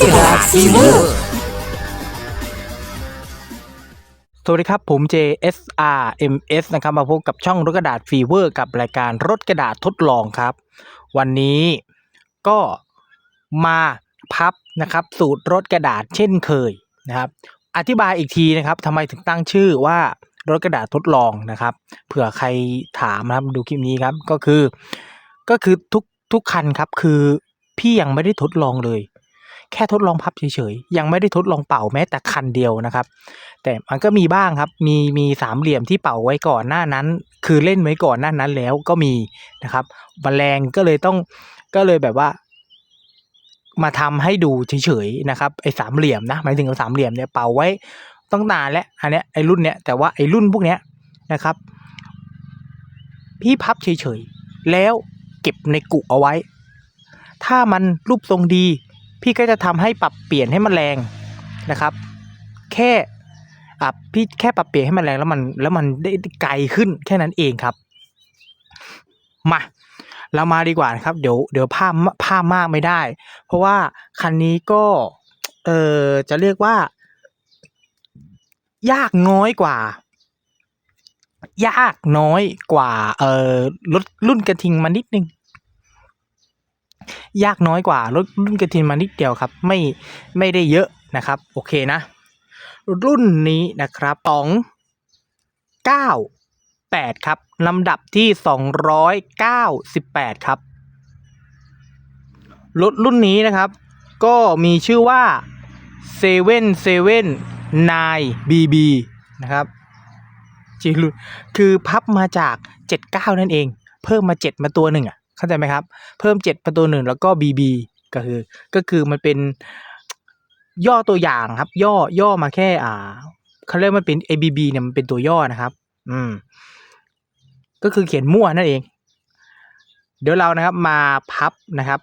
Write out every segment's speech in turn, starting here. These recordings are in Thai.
กระดาษฟีเวอร์สวัสดีครับ ผม JSRMS นะครับ มาพบกับช่องรถกระดาษฟีเวอร์ กับรายการรถกระดาษทดลองครับ วันนี้ก็มาพับนะครับ สูตรรถกระดาษเช่นเคยนะครับ อธิบายอีกทีนะครับทำไมถึงตั้งชื่อว่ารถกระดาษทดลองนะครับ เผื่อใครถามนะครับดูคลิปนี้ครับก็คือ ก็คือทุกทุกคันครับคือพี่ยังไม่ได้ทดลองเลย แค่ทดลองพับเฉยๆ ยังไม่ได้ทดลองเป่าแม้แต่คันเดียวนะครับ แต่มันก็มีบ้างครับ มีมีสามเหลี่ยมที่เป่าไว้ก่อนหน้านั้น คือเล่นไว้ก่อนหน้านั้นแล้วก็มีนะครับแมลงก็เลยต้องก็เลยแบบว่า มาทำให้ดูเฉยๆนะครับไอ้สามเหลี่ยมนะหมายถึงสามเหลี่ยมเนี่ยเป่าไว้ต้องนานแล้วอันเนี้ยไอ้รุ่นเนี้ยแต่ว่าไอ้รุ่นพวกเนี้ยนะครับ พี่พับเฉยๆแล้วเก็บในกุเอาไว้ ถ้ามันรูปทรงดี พี่ก็จะทำให้ปรับเปลี่ยนให้มันแรงนะครับ แค่อะพี่แค่ปรับเปลี่ยนให้มันแรงแล้วมันแล้วมันได้ไกลขึ้นแค่นั้นเองครับมาเรามาดีกว่านะครับ เดี๋ยวเดี๋ยวภาพภาพมากไม่ได้ เพราะว่าคันนี้ก็เออจะเรียกว่า ยากน้อยกว่า ยากน้อยกว่าเออรถรุ่นกระทิงมานิดนึง ยากน้อยกว่ารถรุ่นกระทิงมานิดเดียวครับ ไม่ไม่ได้เยอะนะครับ โอเคนะ รุ่นนี้นะครับสองเก้าแปดครับลำดับที่สองร้อยเก้าสิบแปดครับรถรุ่นนี้นะครับ ก็มีชื่อว่าเซเว่นเซเว่นนายบีบีนะครับชื่อรุ่นคือพับมาจากเจ็ดเก้านั่นเอง เพิ่มมาเจ็ดมาตัวหนึ่งอะ เข้าใจไหมครับ เพิ่มเจ็ดมาตัวหนึ่งแล้วก็บีบีก็คือ ก็คือมันเป็นย่อตัวอย่างครับ ย่อย่อมาแค่ อ่าเขาเรียกมันเป็น ABB เนี่ยมันเป็นตัวย่อนะครับ อืม ก็คือเขียนมั่วนั่นเอง เดี๋ยวเรานะครับมาพับนะครับ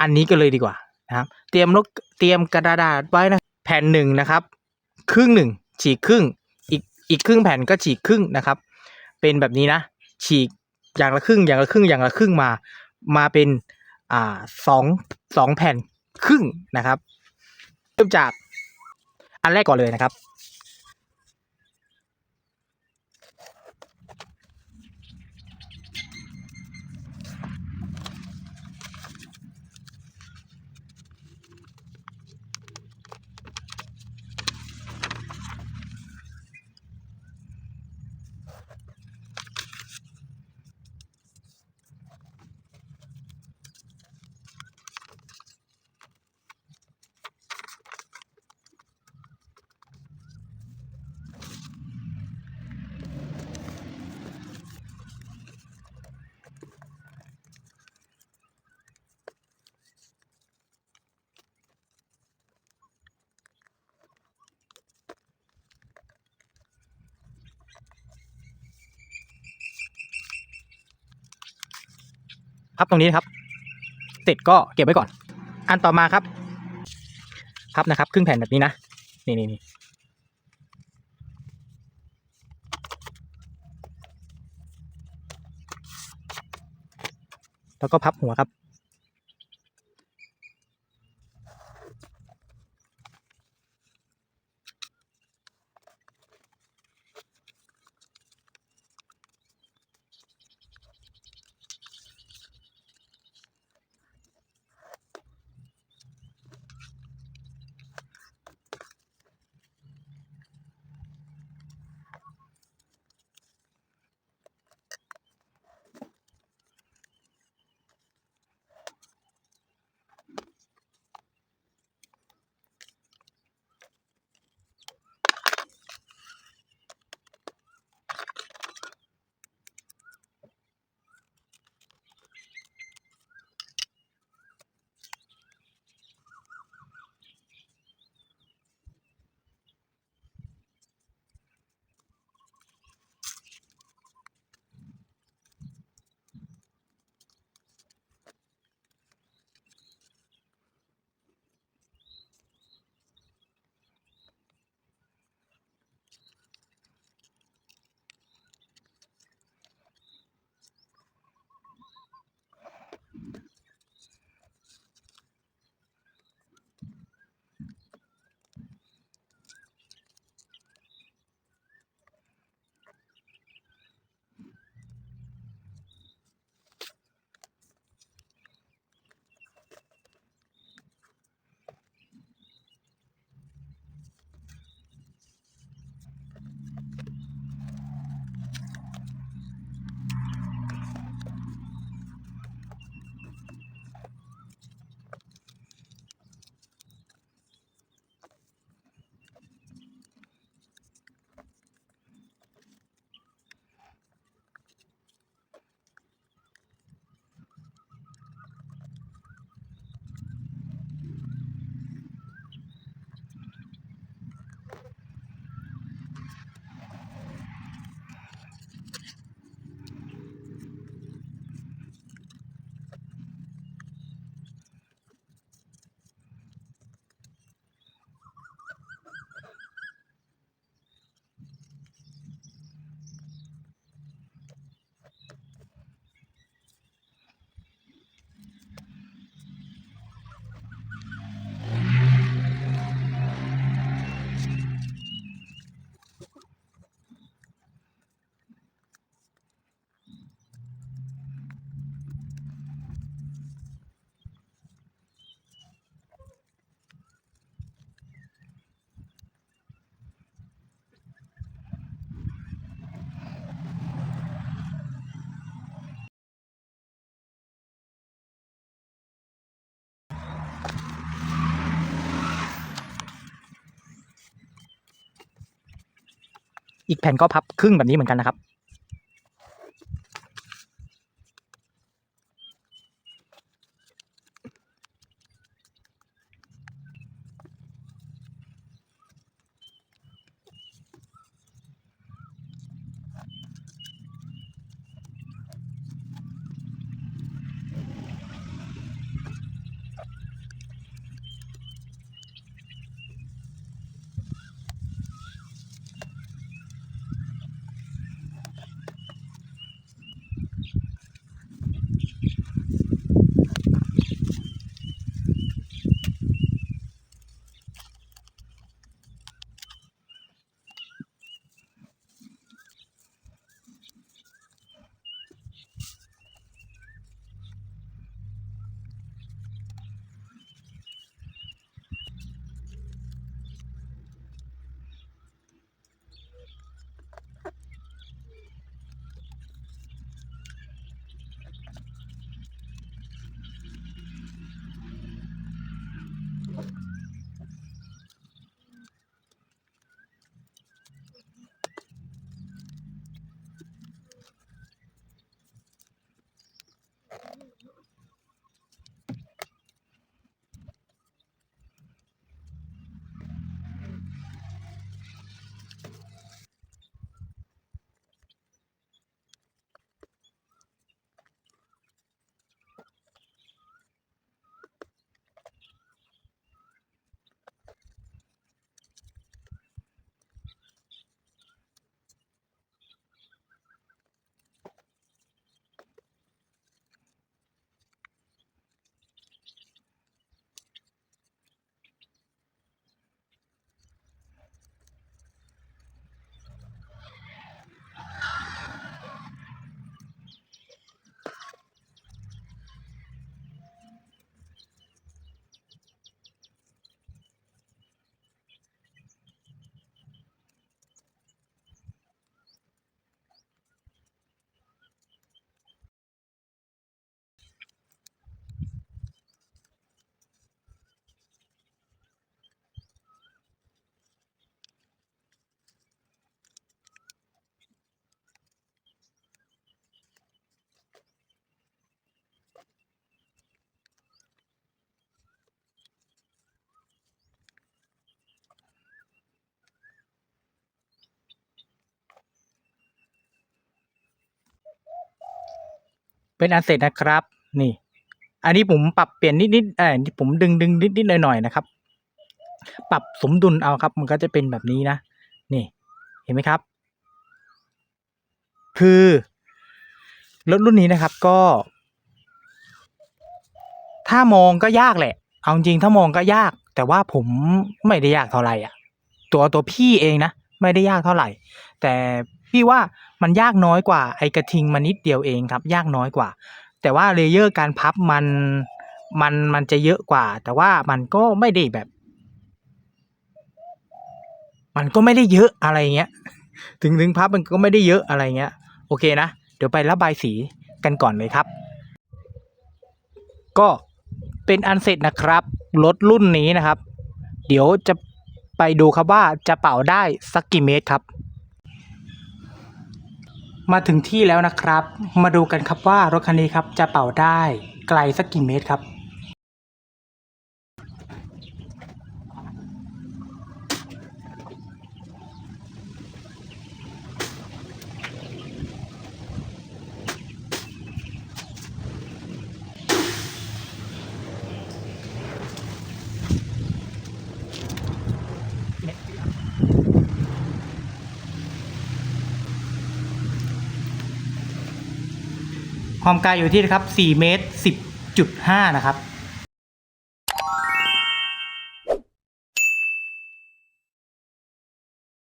อันนี้ก็เลยดีกว่านะครับ เตรียมลกเตรียมกระดาษไว้นะแผ่นหนึ่งนะครับ ครึ่งหนึ่งฉีกครึ่ง อีกอีกครึ่งแผ่นก็ฉีกครึ่งนะครับ เป็นแบบนี้นะ ฉีก อย่างละครึ่งอย่างละครึ่งอย่างละครึ่งมา มาเป็นอ่าสองสองแผ่นครึ่งนะครับ เริ่มจากอันแรกก่อนเลยนะครับ พับตรงนี้นครับ เสร็จก็เก็บไว้ก่อน อันต่อมาครับ พับนะครับ ครึ่งแผ่นแบบนี้นะ นี่นี่นี่แล้วก็พับหัวครับ อีกแผ่นก็พับครึ่งแบบนี้เหมือนกันนะครับ เป็นอันเสร็จนะครับ นี่ อันนี้ผมปรับเปลี่ยนนิดๆเออผมดึงดึงนิดนิดหน่อยหน่อยๆนะครับ ปรับสมดุลเอาครับ มันก็จะเป็นแบบนี้นะ นี่ เห็นไหมครับ คือรถรุ่นนี้นะครับก็ ถ้ามองก็ยากแหละ เอาจริงถ้ามองก็ยาก แต่ว่าผมไม่ได้ยากเท่าไหร่อะ ตัวตัวพี่เองนะไม่ได้ยากเท่าไหร่ แต่พี่ว่า มันยากน้อยกว่าไอกระทิงมันนิดเดียวเองครับ ยากน้อยกว่า แต่ว่าเลเยอร์การพับมันมันมันจะเยอะกว่า แต่ว่ามันก็ไม่ได้แบบ มันก็ไม่ได้เยอะอะไรเงี้ย ถึงถึงพับมันก็ไม่ได้เยอะอะไรเงี้ย โอเคนะ เดี๋ยวไประบายสีกันก่อนเลยครับ ก็เป็นอันเสร็จนะครับ รถรุ่นนี้นะครับ เดี๋ยวจะไปดูครับว่าจะเป่าได้สักกี่เมตรครับ มาถึงที่แล้วนะครับ มาดูกันครับว่ารถคันนี้ครับจะเป่าได้ไกลสักกี่เมตรครับ ความไกลอยู่ที่นะครับ4เมตร10.5 นะครับ